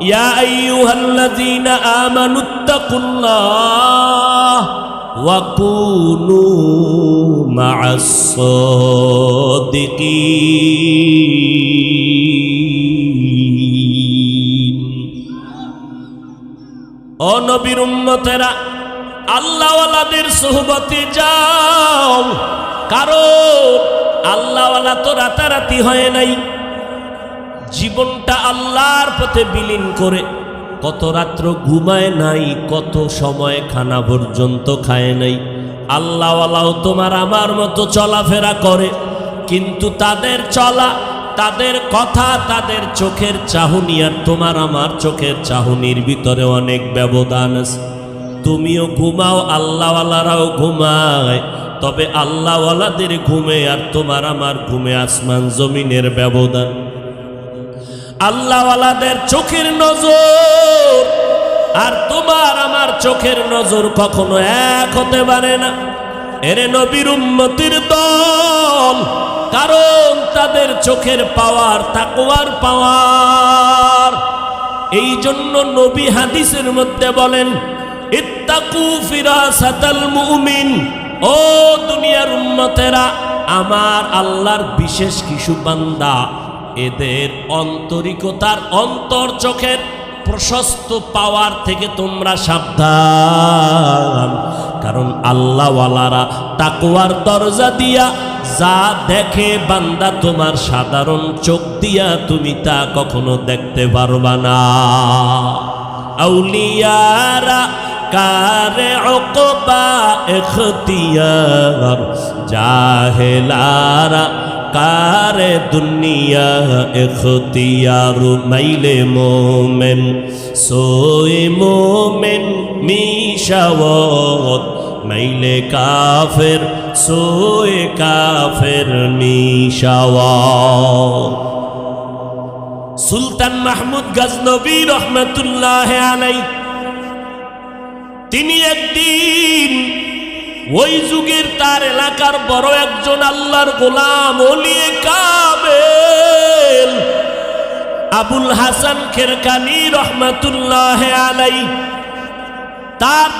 ইয়া আইয়ুহাল্লাযীনা আল্লাহওয়ালাদের সোহবতে যাও। কারণ আল্লাহওয়ালা তো রাতারাতি হয় নাই। জীবনটা আল্লাহর পথে বিলীন করে। কত রাত্র ঘুমায় নাই, কত সময় খানা পর্যন্ত খায় নাই। আল্লাহওয়ালাও তোমার আমার মতো চলাফেরা করে, কিন্তু তাদের চলা, তাদের কথা, তাদের চোখের চাহনি আর তোমার আমার চোখের চাহনির ভিতরে অনেক ব্যবধান আছে। তুমিও ঘুমাও, আল্লাহওয়ালারাও ঘুমায়, তবে আল্লাহওয়ালাদের ঘুমে আর তোমার আমার ঘুমে আসমান জমিনের ব্যবধান। আল্লাহওয়ালাদের চোখের নজর। আর তোমার আমার চোখের নজর কখনো এক হতে পারে না। এরে নবীর উম্মতির দল, কারণ তাদের চোখের পাওয়ার, তাকওয়ার পাওয়ার। এই জন্য নবী হাদিসের মধ্যে বলেন, ইত্তাকু ফিরাসাতাল মুমিন। ও দুনিয়ার উম্মতেরা, আমার আল্লাহর বিশেষ কিছু বান্দা এদের অন্তরিকতার অন্তর চোখের প্রশস্ত পাওয়ার থেকে তোমরা সাবধান। কারণ আল্লাহওয়ালারা তাকুয়ার দরজা দিয়া যা দেখে বান্দা তোমার সাধারণ চোখ দিয়া তুমি তা কখনো দেখতে পারবা না। আউলিয়ারা কারে অকবা এখতিয়ার, জাহেলারা কারে দুনিয়া এখতিয়ার মাইলে মোমেন সোই মোমেন মিশাওত মাইলে কাফের, সোয়ে কাফের মিশাওত সুলতান মাহমুদ গজনবী রহমতুল্লাহ আলাই তিনি একদিন ওই যুগের তার এলাকার বড় একজন আল্লাহর গোলাম অলিয়ে কাবে আবুল হাসান খেরকানি রহমতুল্লাহ আলাই তার